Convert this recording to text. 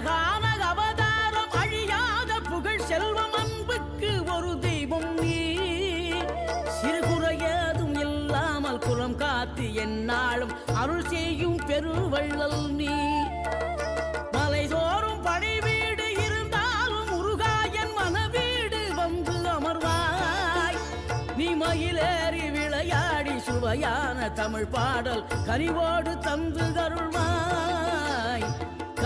அழகான அவதாரம் அழியாத புகழ் செல்வம் அன்புக்கு ஒரு தெய்வம் நீ. சிறுகுறையதும் இல்லாமல் குலம் காத்து என்னாலும் அருள் செய்யும் பெருவள்ளல் நீ. மலைதோறும் படை வீடு இருந்தாலும் முருகாயன் மனவீடு வந்து அமர்வாய். நீ மயிலேறி விளையாடி சுவையான தமிழ் பாடல் கனிவோடு தந்து கருள்வாய்